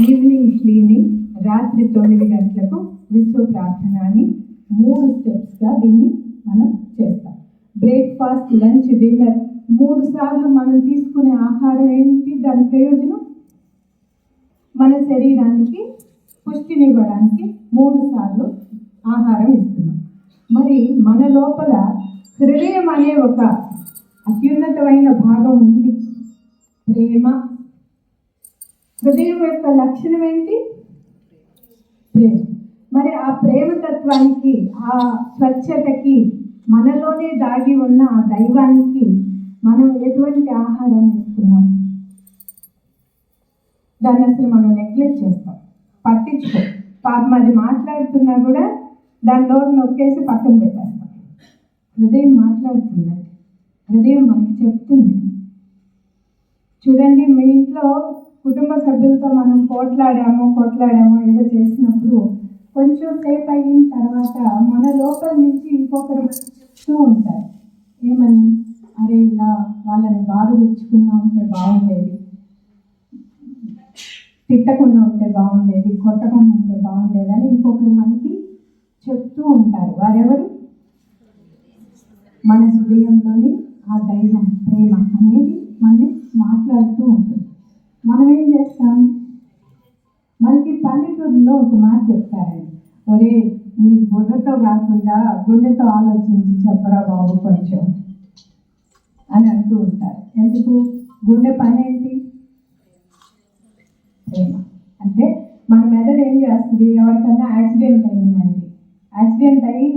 Evening cleaning రాత్రి తొమ్మిది గంటలకు విశ్వ ప్రార్థన అని మూడు స్టెప్స్గా దీన్ని మనం చేస్తాం. బ్రేక్ఫాస్ట్ లంచ్ డిన్నర్ మూడు సార్లు మనం తీసుకునే ఆహారం ఏంటి? దాని ప్రయోజనం? మన శరీరానికి పుష్టినివ్వడానికి మూడు సార్లు ఆహారం ఇస్తున్నాం. మరి మన లోపల హృదయం అనే ఒక అత్యున్నతమైన భాగం ఉంది. ప్రేమ హృదయం యొక్క లక్షణం ఏంటి? ప్రేమ. మరి ఆ ప్రేమ తత్వానికి ఆ స్వచ్ఛతకి మనలోనే దాగి ఉన్న ఆ దైవానికి మనం ఎటువంటి ఆహారాన్ని ఇస్తున్నాం? దాన్ని అసలు మనం నెగ్లెక్ట్ చేస్తాం. పట్టించుకో. పాపం అది మాట్లాడుతున్నా కూడా దాని డోర్ నొక్కేసి పక్కన పెట్టేస్తాం. హృదయం మాట్లాడుతుందండి హృదయం మనకి చెప్తుంది. చూడండి మీ ఇంట్లో కుటుంబ సభ్యులతో మనం పోట్లాడామో కొట్లాడామో ఏదో చేసినప్పుడు కొంచెం సేపు అయిన తర్వాత మన లోపల నుంచి ఇంకొకరు మనకి చెప్తూ ఉంటారు. ఏమని? అరే ఇలా వాళ్ళని బాగా ఉంటే బాగుండేది. తిట్టకుండా ఉంటే బాగుండేది కొట్టకుండా ఉంటే బాగుండేది అని ఇంకొకరు మనకి చెప్తూ ఉంటారు. వారెవరు? మన హృదయంలోని ఆ దైవం ప్రేమ అనేది మనని మాట్లాడుతూ ఉంటుంది. మనం ఏం చేస్తాం? మనకి పల్లెటూరులో ఒక మాట చెప్తారండి. ఒరే నీ బుర్రతో కాకుండా గుండెతో ఆలోచించి చెప్పరా బాబు కొంచెం అని అంటూ ఉంటారు. ఎందుకు? గుండె పని ఏంటి ప్రేమ. అంటే మన మెదడు ఏం చేస్తుంది? ఎవరికన్నా యాక్సిడెంట్ అయిందండి. యాక్సిడెంట్ అయ్యి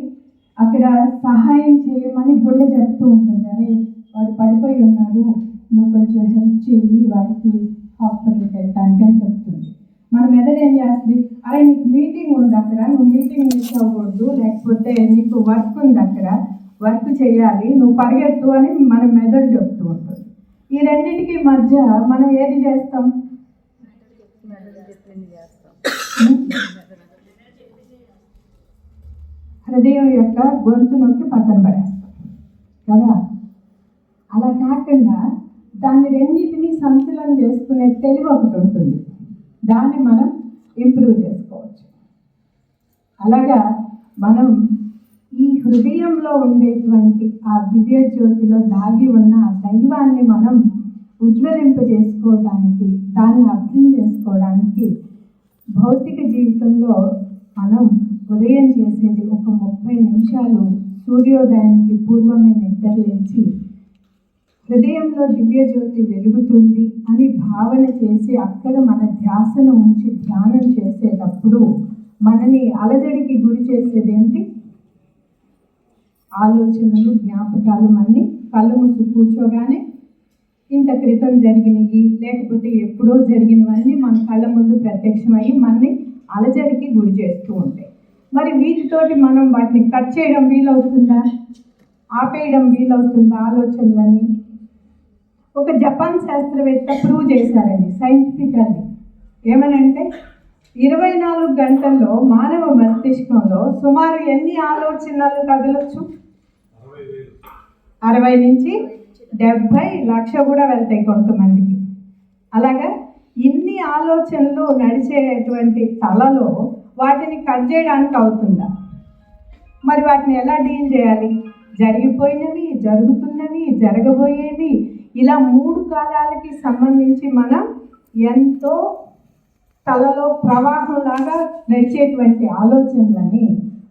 అక్కడ సహాయం చేయమని గుండె చెప్తూ ఉంటుంది. అరే వాడు పడిపోయి ఉన్నాడు. నువ్వు కొంచెం హెల్ప్ చేయి వాడికి. హాస్పిటల్కి వెళ్ళటానికి అని చెప్తుంది. మన మెదడు ఏం చేస్తుంది? అరే నీకు మీటింగ్ ఉంది అక్కడ నువ్వు మీటింగ్ మిస్ అవ్వకూడదు లేకపోతే నీకు వర్క్ ఉంది అక్కడ వర్క్ చేయాలి నువ్వు పరిగెత్తు అని మన మెదడు చెప్తూ ఉంటుంది. ఈ రెండింటికి మధ్య మనం ఏది చేస్తాం? హృదయం యొక్క గొంతు నొక్కి పక్కన పడేస్తాం. కదా? అలా కాకుండా దాన్ని రెండింటిని సంతులనం చేసుకునే తెలివి ఒకటి ఉంటుంది. దాన్ని మనం ఇంప్రూవ్ చేసుకోవచ్చు. అలాగా మనం ఈ హృదయంలో ఉండేటువంటి ఆ దివ్య జ్యోతిలో దాగి ఉన్న ఆ దైవాన్ని మనం ఉజ్వలింపజేసుకోవడానికి దాన్ని అర్థం చేసుకోవడానికి భౌతిక జీవితంలో మనం ఉదయం చేసేది ఒక ముప్పై నిమిషాలు సూర్యోదయానికి పూర్వమే నిద్ర లేచి హృదయంలో దివ్య జ్యోతి వెలుగుతుంది అని భావన చేసి అక్కడ మన ధ్యాసను ఉంచి ధ్యానం చేసేటప్పుడు మనని అలజడికి గురి చేసేదేంటి? ఆలోచనలు జ్ఞాపకాలు మన్ని కళ్ళు ముసు కూర్చోగానే ఇంత క్రితం జరిగినవి లేకపోతే ఎప్పుడో జరిగినవన్నీ మన కళ్ళ ముందు ప్రత్యక్షమయ్యి మనని అలజడికి గురి చేస్తూ ఉంటాయి. మరి వీటితోటి మనం వాటిని కట్ చేయడం వీలవుతుందా? ఆపేయడం వీలవుతుందా ఆలోచనలని? ఒక జపాన్ శాస్త్రవేత్త ప్రూవ్ చేశారండి సైంటిఫికల్లీ ఏమనంటే ఇరవై నాలుగు గంటల్లో మానవ మస్తిష్కంలో సుమారు ఎన్ని ఆలోచనలు కదలొచ్చు? అరవై నుంచి డెబ్భై లక్ష కూడా వెళ్తాయి కొంతమందికి. అలాగా ఇన్ని ఆలోచనలు నడిచేటువంటి తలలో వాటిని కట్ చేయడానికి అవుతుందా? మరి వాటిని ఎలా డీల్ చేయాలి? జరిగిపోయినవి జరుగుతున్నవి జరగబోయేవి ఇలా మూడు కాలాలకి సంబంధించి మనం ఎంతో తలలో ప్రవాహంలాగా నడిచేటువంటి ఆలోచనలని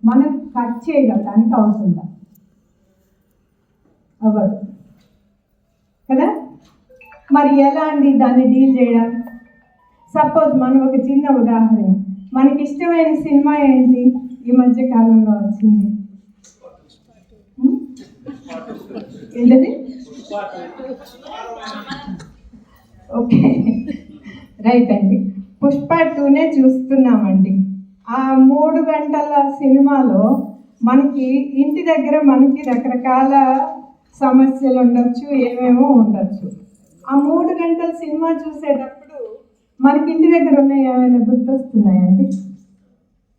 మనం కట్ చేయగలడానికి అవుతుందా అవ్వదు. కదా? మరి ఎలా అండి దాన్ని డీల్ చేయడం? సపోజ్ మనం ఒక చిన్న ఉదాహరణ. మనకి ఇష్టమైన సినిమా ఏంటి? ఈ మధ్య కాలంలో వచ్చింది? ఏంటది? ఓకే. రైట్ అండి. పుష్ప టూనే చూస్తున్నామండి. ఆ మూడు గంటల సినిమాలో మనకి ఇంటి దగ్గర మనకి రకరకాల సమస్యలు ఉండొచ్చు ఏమేమో ఉండొచ్చు. ఆ మూడు గంటల సినిమా చూసేటప్పుడు మనకి ఇంటి దగ్గర ఉన్న ఏమైనా గుర్తొస్తున్నాయండి?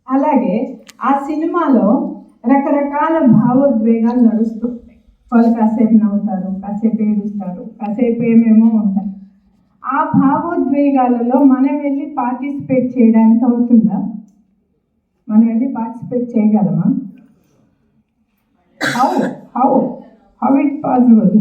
అలాగే ఆ సినిమాలో రకరకాల భావోద్వేగాలు నడుస్తూ వాళ్ళు కాసేపు నవ్వుతారు కాసేపు ఏడుస్తారు కాసేపు ఏమేమో ఉంటారు. ఆ భావోద్వేగాలలో మనం వెళ్ళి పార్టిసిపేట్ చేయడానికి అవుతుందా? మనం వెళ్ళి పార్టిసిపేట్ చేయగలమా? How how how it possible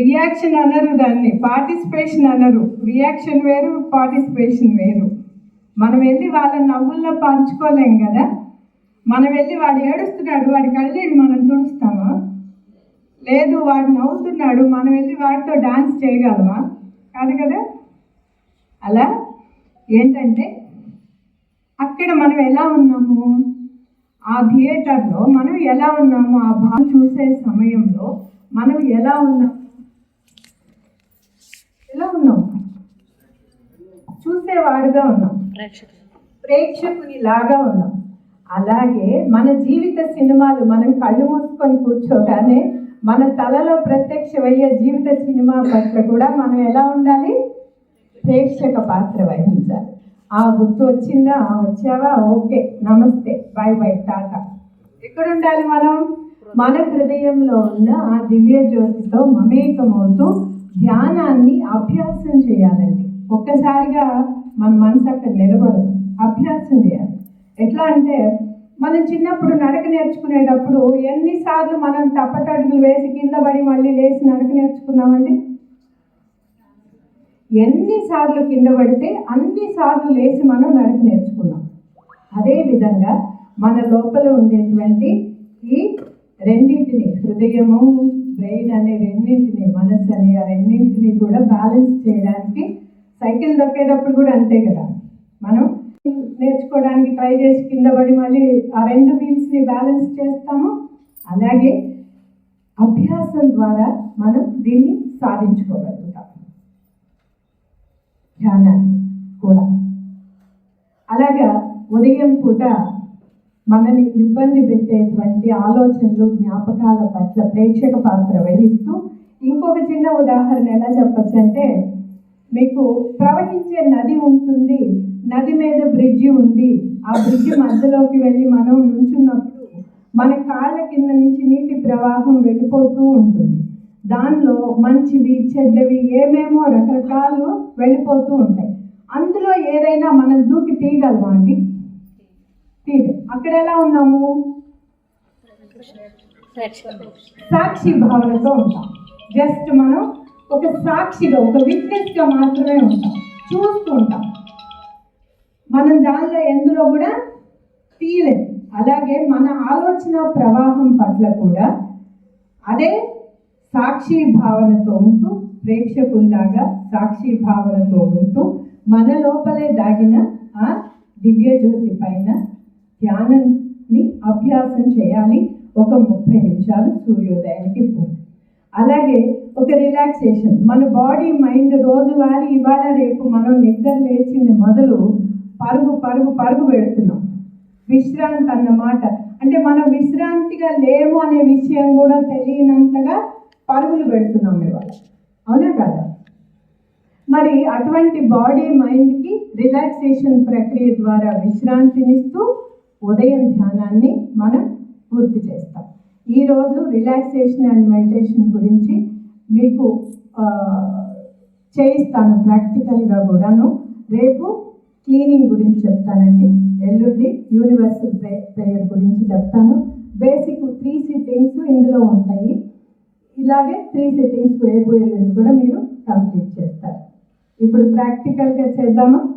reaction అనరు దాన్ని పార్టిసిపేషన్ అనరు. రియాక్షన్ వేరు పార్టిసిపేషన్ వేరు. మనం వెళ్ళి వాళ్ళ నవ్వుల్లో పంచుకోలేం కదా? మనం వెళ్ళి వాడు ఏడుస్తున్నాడు వాడి కళ్ళేది మనం తుడుస్తామా? లేదు వాడు నవ్వుతున్నాడు మనం వెళ్ళి వాడితో డాన్స్ చేయగలమా? కాదు కదా? అలా ఏంటంటే అక్కడ మనం ఎలా ఉన్నాము? ఆ థియేటర్లో మనం ఎలా ఉన్నాము? ఆ భావం చూసే సమయంలో మనం ఎలా ఉన్నాము? ఎలా ఉన్నాం చూసేవాడుగా ఉన్నాం. ప్రేక్షకుని లాగా ఉన్నాం. అలాగే మన జీవిత సినిమాలు మనం కళ్ళు మూసుకొని కూర్చోగానే మన తలలో ప్రత్యక్షమయ్యే జీవిత సినిమా పట్ల కూడా మనం ఎలా ఉండాలి? ప్రేక్షక పాత్ర వహించాలి. ఆ గుర్తు వచ్చిందా? ఆ వచ్చావా? ఓకే. నమస్తే. Bye bye tata. ఎక్కడ ఉండాలి మనం? మన హృదయంలో ఉన్న ఆ దివ్య జ్యోతితో మమేకమవుతూ ధ్యానాన్ని అభ్యాసం చేయాలండి. ఒక్కసారిగా మన మనసు అక్కడ నిలబడదు. అభ్యాసం చేయాలి. ఎట్లా అంటే మనం చిన్నప్పుడు నడక నేర్చుకునేటప్పుడు ఎన్నిసార్లు మనం తప్పటడుగులు వేసి కింద పడి మళ్ళీ లేచి నడక నేర్చుకున్నామండి? ఎన్నిసార్లు కింద పడితే అన్నిసార్లు లేచి మనం నడక నేర్చుకున్నాం. అదేవిధంగా మన లోపల ఉండేటువంటి ఈ రెండింటిని హృదయము బ్రెయిన్ అనే రెండింటిని మనసు అనే ఆ రెండింటిని కూడా బ్యాలెన్స్ చేయడానికి సైకిల్ దొక్కేటప్పుడు కూడా అంతే కదా. మనం నేర్చుకోవడానికి ట్రై చేసి కింద పడి మళ్ళీ ఆ రెండు వీల్స్ని బ్యాలెన్స్ చేస్తాము. అలాగే అభ్యాసం ద్వారా మనం దీన్ని సాధించుకోగలుగుతాం. ధ్యానాన్ని కూడా. అలాగా ఉదయం పూట మనని ఇబ్బంది పెట్టేటువంటి ఆలోచనలు జ్ఞాపకాల పట్ల ప్రేక్షక పాత్ర వహిస్తూ ఇంకొక చిన్న ఉదాహరణ ఎలా చెప్పచ్చు అంటే మీకు ప్రవహించే నది ఉంటుంది. నది మీద బ్రిడ్జి ఉంది. ఆ బ్రిడ్జి మధ్యలోకి వెళ్ళి మనం నుంచున్నప్పుడు మన కాళ్ళ కింద నుంచి నీటి ప్రవాహం వెళ్ళిపోతూ ఉంటుంది. దానిలో మంచివి చెడ్డవి ఏమేమో రకరకాలు వెళ్ళిపోతూ ఉంటాయి. అందులో ఏదైనా మనం దూకి తీయగలమా అండి? తీగ అక్కడ ఎలా ఉన్నాము? సాక్షి భావనతో ఉంటాం. జస్ట్ మనం ఒక సాక్షిగా ఒక విట్నెస్గా మాత్రమే ఉంటాం. చూస్తూ ఉంటాం మనం దానిలో ఎందులో కూడా తీయలేదు అలాగే మన ఆలోచన ప్రవాహం పట్ల కూడా అదే సాక్షి భావనతో ఉంటూ ప్రేక్షకుల్లాగా సాక్షి భావనతో ఉంటూ మన లోపలే దాగిన ఆ దివ్య జ్యోతి పైన ధ్యానాన్ని అభ్యాసం చేయాలి. ఒక ముప్పై నిమిషాలు సూర్యోదయానికి పూర్తి అలాగే ఒక రిలాక్సేషన్ మన బాడీ మైండ్ రోజువారీ ఇవాళ రేపు మనం నిద్ర లేచింది మొదలు పరుగు పరుగు పరుగు పెడుతున్నాం. విశ్రాంతి అన్నమాట. అంటే మనం విశ్రాంతిగా లేము అనే విషయం కూడా తెలియనంతగా పరుగులు పెడుతున్నాం ఇవాళ. అవునా కదా? మరి అటువంటి బాడీ మైండ్కి రిలాక్సేషన్ ప్రక్రియ ద్వారా విశ్రాంతినిస్తూ ఉదయం ధ్యానాన్ని మనం పూర్తి చేస్తాం. ఈరోజు రిలాక్సేషన్ అండ్ మెడిటేషన్ గురించి మీకు చేయిస్తాను ప్రాక్టికల్గా కూడాను. రేపు క్లీనింగ్ గురించి చెప్తానండి. ఎల్లుండి యూనివర్సల్ ప్రే ప్రేయర్ గురించి చెప్తాను. బేసిక్ త్రీ సిట్టింగ్స్ ఇందులో ఉంటాయి. ఇలాగే త్రీ సిట్టింగ్స్ రేపు ఎల్లుండి కూడా మీరు కంప్లీట్ చేస్తారు. ఇప్పుడు ప్రాక్టికల్గా చేద్దామా?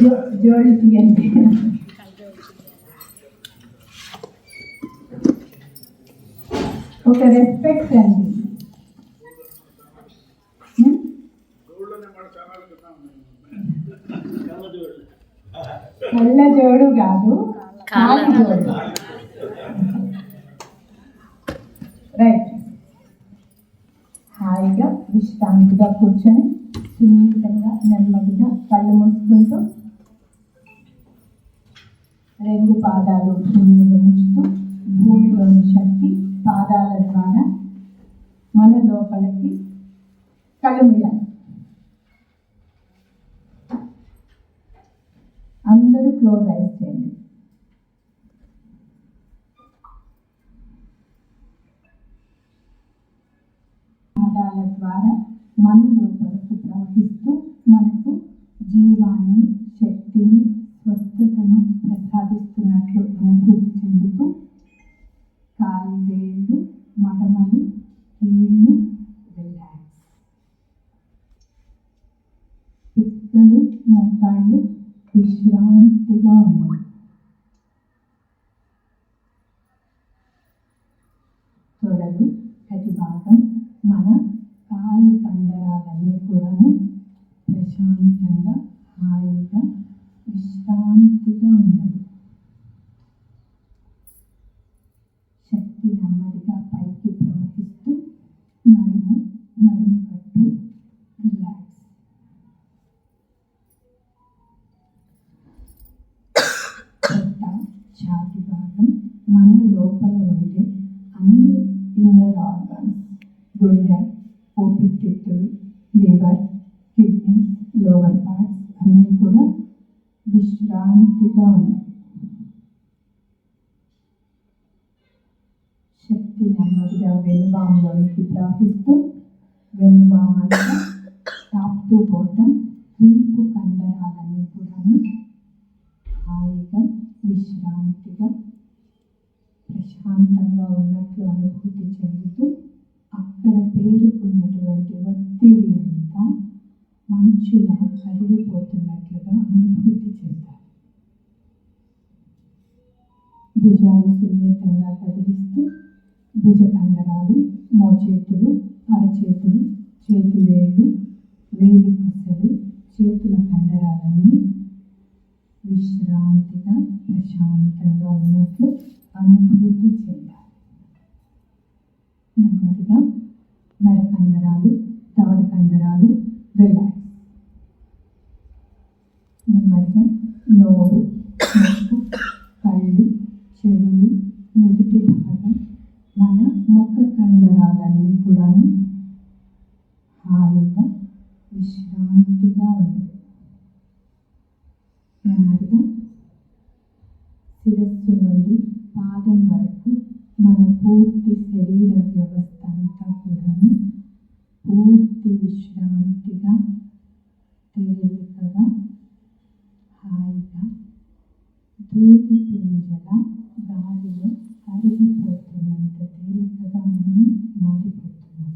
జో- జోడి ఒక రెస్పెక్ట్ అండి. కళ్ళ జోడు కాదు కాళ్ళ జోడు రైట్. హాయిగా విశ్రాంతిగా కూర్చొని సున్నితంగా నెమ్మదిగా కళ్ళు మూసుకుంటూ రెండు పాదాలు భూమిలో ఉంచుతూ భూమిలోని శక్తి పాదాల ద్వారా మన లోపలికి కలుమియాలి అందరూ క్లోజ్ అయిపోయింది తొడలు ప్రతి భాగం మన కాలి కండరాలన్నీ కూడాను ప్రశాంతంగా హాయిగా విశ్రాంతిగా ఉన్నాయి శాంతిగా ఉన్నాయి శక్తి నెమ్మదిగా వెనుబాములోనికి ప్రవహిస్తూ వెనుబామంతా టాప్ టు బాటమ్ వీపు కండరాలన్నీ కూడాను హాయిగా విశ్రాంతిగా ప్రశాంతంగా ఉన్నట్లు అనుభూతి చెందుతూ అక్కడ పేరుకున్నటువంటి ఒత్తిడి అంతా మంచులా కరిగిపోతున్నట్లుగా అనుభూతి చెందాలి భుజాలు సున్నితంగా కదిలిస్తూ భుజ కండరాలు మోచేతులు అరచేతులు చేతి వేళ్ళు వేలి పుసలు చేతుల కండరాలన్నీ విశ్రాంతిగా ప్రశాంతంగా ఉన్నట్లు అనుభూతి చెందాలి. నెమ్మదిగా మెడ కండరాలు తవడ కండరాలు రిలాక్స్ నెమ్మదిగా నోరు కళ్ళు చెవులు నుదుటి భాగం మన ముఖ కండరాలన్నీ కూడాను హాయిగా విశ్రాంతిగా ఉంది నెమ్మదిగా శిరస్సు నుండి పాదం వరకు మన పూర్తి శరీర వ్యవస్థ అంతా కూడాను పూర్తి విశ్రాంతిగా తేలికగా హాయిగా దూది పింజల గాలిలో కరిగిపోతున్నంత తేలికగా మనం మారిపోతున్నాం.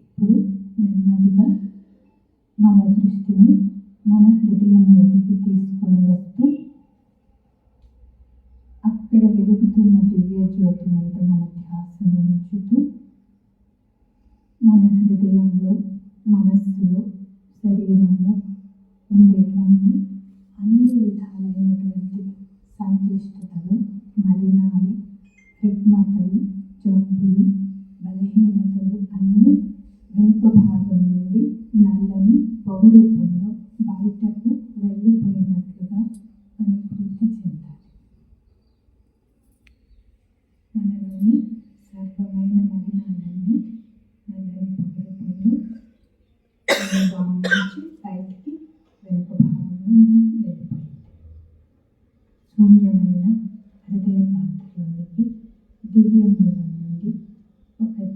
ఇప్పుడు నెమ్మదిగా మన దృష్టిని మన హృదయం మీదకి తీసుకొని వస్తూ అక్కడ వెలుగుతున్న దివ్య జ్యోతి మీద మన ధ్యాసను ఉంచుతూ మన హృదయంలో మనస్సులో శరీరంలో ఉండేటువంటి Cristo.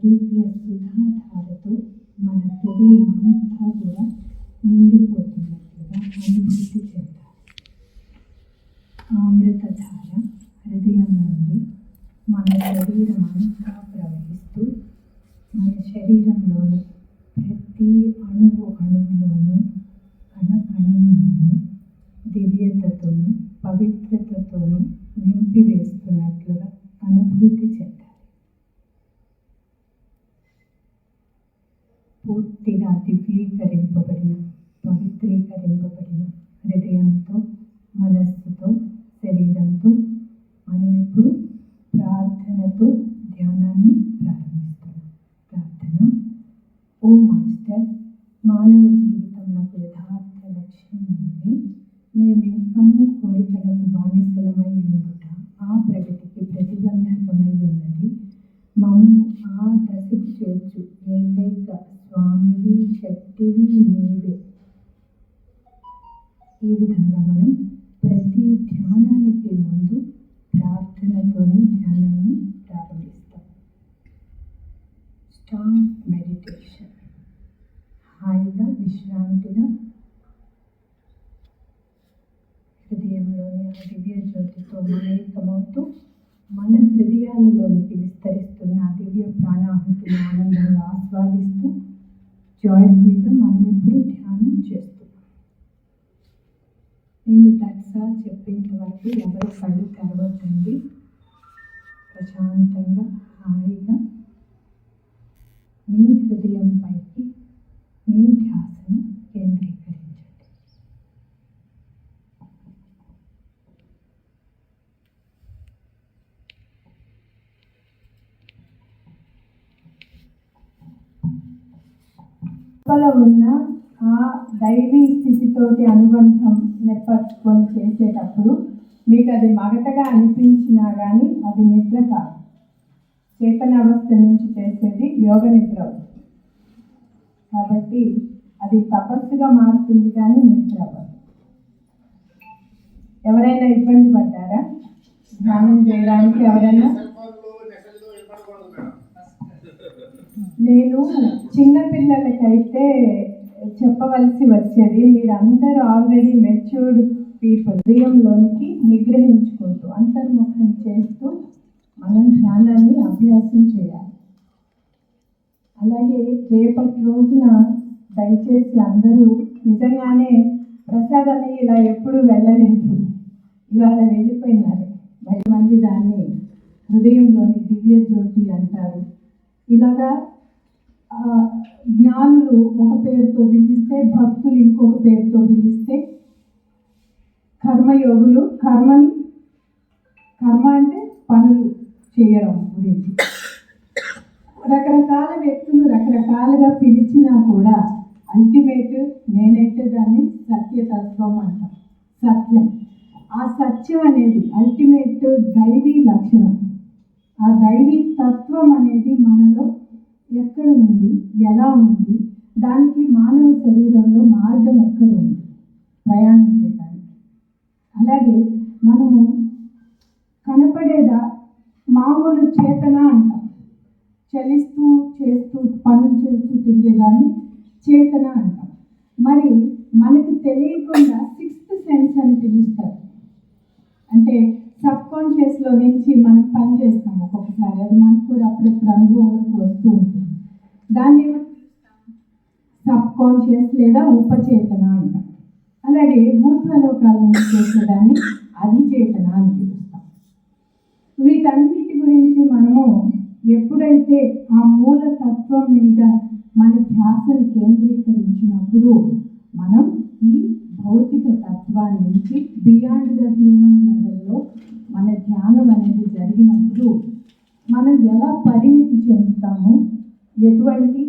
దివ్య సుధాధారతో మన హృదయం అంతా కూడా నిండిపోతున్నట్లుగా అనుభూతి చెందాలి. అమృతధార హృదయం నుండి మన శరీరం అంతా olmaiste manevi విశ్రాంతిగా హృదయంలోని ఆ దివ్య జ్యోతితో మమేకమవుతూ మన హృదయాలలోనికి విస్తరిస్తున్న ఆ దివ్య ప్రాణాహుతిని ఆనందంగా ఆస్వాదిస్తూ జాయ్ఫుల్గా మనం ఎప్పుడూ ధ్యానం చేస్తున్నాం నేను దట్సాలు చెప్పేంత వరకు ఎవరు కళ్ళు తెరవద్దండి. ప్రశాంతంగా హాయిగా మీ హృదయం పైకి మీ ధ్యాస కేంద్రీకరించండి. లోపల ఉన్న ఆ దైవీ స్థితితోటి అనుబంధం నెప్పర్చుకొని చేసేటప్పుడు మీకు అది మగతగా అనిపించినా కానీ అది నిద్ర కాదు. చేతన అవస్థ నుంచి చేసేది యోగ నిద్ర కాబట్టి అది తపస్సుగా మారుతుంది కానీ నిద్ర ఎవరైనా ఇబ్బంది పడ్డారా? ధ్యానం చేయడానికి ఎవరైనా? నేను చిన్నపిల్లలకైతే చెప్పవలసి వచ్చేది మీరందరూ ఆల్రెడీ మెచ్యూర్డ్ పీపుల్ హృదయంలోనికి నిగ్రహించుకుంటూ అంతర్ముఖం చేస్తూ మనం ధ్యానాన్ని అభ్యాసం చేయాలి. అలాగే రేపటి రోజున దయచేసి అందరూ నిజంగానే ప్రసాద్ అని ఇలా ఎప్పుడు వెళ్ళలేదు. ఇవాళ వెళ్ళిపోయినారు. బయట మంది దాన్ని హృదయంలోని దివ్య జ్యోతి అంటారు. ఇలాగా జ్ఞానులు ఒక పేరుతో పిలిస్తే భక్తులు ఇంకొక పేరుతో పిలిస్తే కర్మయోగులు కర్మని కర్మ అంటే పనులు చేయడం గురించి. రకరకాల వ్యక్తులు రకరకాలుగా పిలిచినా కూడా అల్టిమేట్ నేనైతే దాన్ని సత్యతత్వం అంటాం. సత్యం. ఆ సత్యం అనేది అల్టిమేట్ దైవీ లక్షణం. ఆ దైవీ తత్వం అనేది మనలో ఎక్కడ ఉంది? ఎలా ఉంది? దానికి మానవ శరీరంలో మార్గం ఎక్కడ ఉంది? ప్రయాణం చేయడానికి. అలాగే మనము కనపడేదా? మామూలు చేతన అంటాం. చలిస్తూ చేస్తూ పనులు చేస్తూ తిరిగేదాన్ని చేతన అంటాం. మరి మనకు తెలియకుండా సిక్స్త్ సెన్స్ అని పిలుస్తారు. అంటే సబ్ కాన్షియస్లో నుంచి మనం పని చేస్తాం ఒక్కొక్కసారి. అది మనకు కూడా అప్పుడప్పుడు అనుభవంలోకి వస్తూ ఉంటుంది. దాన్ని సబ్ కాన్షియస్ లేదా ఉపచేతన అంటాం. అలాగే భూత్వలోకాల నుంచి చేసేదాన్ని అధిచేతన అని పిలుస్తాం. వీటన్నిటి గురించి మనము ఎప్పుడైతే ఆ మూల తత్వం మీద మన ధ్యాసను కేంద్రీకరించినప్పుడు మనం ఈ భౌతిక తత్వాన్ని నుంచి బియాండ్ ద హ్యూమన్ లెవెల్లో మన ధ్యానం అనేది జరిగినప్పుడు మనం ఎలా పరిణితి చెందుతామో ఎటువంటి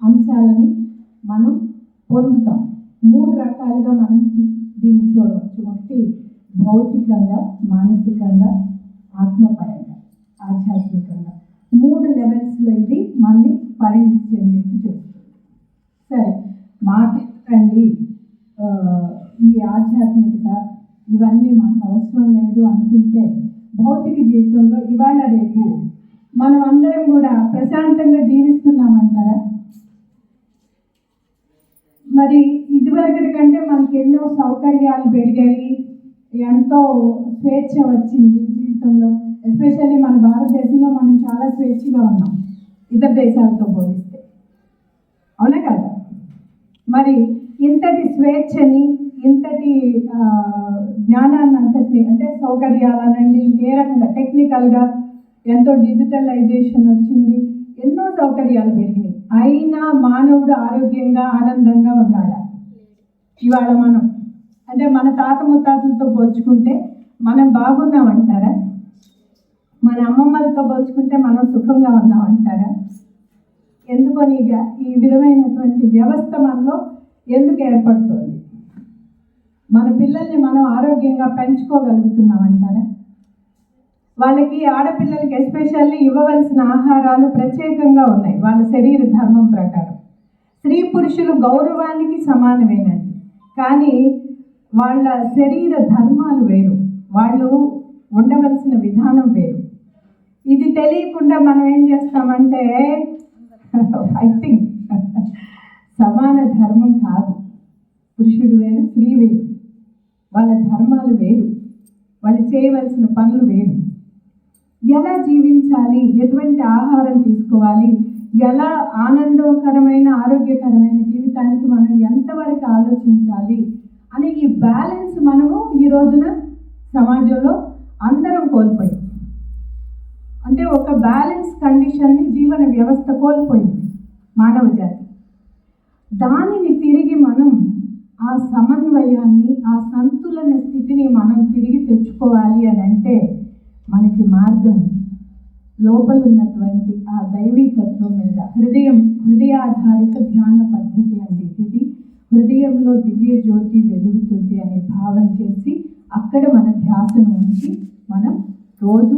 అంశాలని మనం పొందుతాం. మూడు రకాలుగా మనం దీన్ని చూడవచ్చు. ఒకటి భౌతికంగా మానసికంగా ఆత్మపరంగా ఆధ్యాత్మికంగా. మూడు లెవెల్స్లో ఇది మళ్ళీ పరిణితి చెందేది చేస్తుంది సరే మాకెందుకండి ఈ ఆధ్యాత్మికత ఇవన్నీ మాకు అవసరం లేదు అనుకుంటే భౌతిక జీవితంలో ఇవాళ రేపు మనం అందరం కూడా ప్రశాంతంగా జీవిస్తున్నామంటారా? మరి ఇదివరకటి కంటే మనకి ఎన్నో సౌకర్యాలు పెరిగాయి ఎంతో స్వేచ్ఛ వచ్చింది జీవితంలో. ఎస్పెషల్లీ మన భారతదేశంలో మనం చాలా స్వేచ్ఛగా ఉన్నాం ఇతర దేశాలతో పోలిస్తే. అవునా కదా? మరి ఇంతటి స్వేచ్ఛని ఇంతటి జ్ఞానాన్ని అంతటి అంటే సౌకర్యాలనండి ఇంకే రకంగా టెక్నికల్గా ఎంతో డిజిటలైజేషన్ వచ్చింది ఎన్నో సౌకర్యాలు పెరిగినాయి. అయినా మానవుడు ఆరోగ్యంగా ఆనందంగా ఉన్నాడా? ఇవాళ మనం అంటే మన తాత ముత్తాతలతో పోల్చుకుంటే మనం బాగున్నామంటారా? మన అమ్మమ్మలతో పోల్చుకుంటే మనం సుఖంగా ఉన్నామంటారా ఎందుకని ఇక ఈ విధమైనటువంటి వ్యవస్థ మనలో ఎందుకు ఏర్పడుతుంది? మన పిల్లల్ని మనం ఆరోగ్యంగా పెంచుకోగలుగుతున్నామంటారా వాళ్ళకి ఆడపిల్లలకి ఎస్పెషల్లీ ఇవ్వవలసిన ఆహారాలు ప్రత్యేకంగా ఉన్నాయి వాళ్ళ శరీర ధర్మం ప్రకారం. స్త్రీ పురుషులు గౌరవానికి సమానమేనండి కానీ వాళ్ళ శరీర ధర్మాలు వేరు వాళ్ళు ఉండవలసిన విధానం వేరు. ఇది తెలియకుండా మనం ఏం చేస్తామంటే ఫైటింగ్ సమాన ధర్మం కాదు. పురుషుడు వేరు స్త్రీ వేరు. వాళ్ళ ధర్మాలు వేరు. వాళ్ళు చేయవలసిన పనులు వేరు. ఎలా జీవించాలి? ఎటువంటి ఆహారం తీసుకోవాలి? ఎలా ఆనందకరమైన ఆరోగ్యకరమైన జీవితానికి మనం ఎంతవరకు ఆలోచించాలి? అనే ఈ బ్యాలెన్స్ మనము ఈ రోజున సమాజంలో అందరం కోల్పోయాం. అంటే ఒక బ్యాలెన్స్ కండిషన్ని జీవన వ్యవస్థ కోల్పోయింది మానవ జాతి. దానిని తిరిగి మనం ఆ సమన్వయాన్ని ఆ సంతులన స్థితిని మనం తిరిగి తెచ్చుకోవాలి అని అంటే మనకి మార్గం లోపల ఉన్నటువంటి ఆ దైవీతత్వం మీద. హృదయం హృదయాధారిత ధ్యాన పద్ధతి అండి ఇది. హృదయంలో దివ్య జ్యోతి వెలుగుతుంది అనే భావం చేసి అక్కడ మన ధ్యాసను ఉంచి మనం రోజు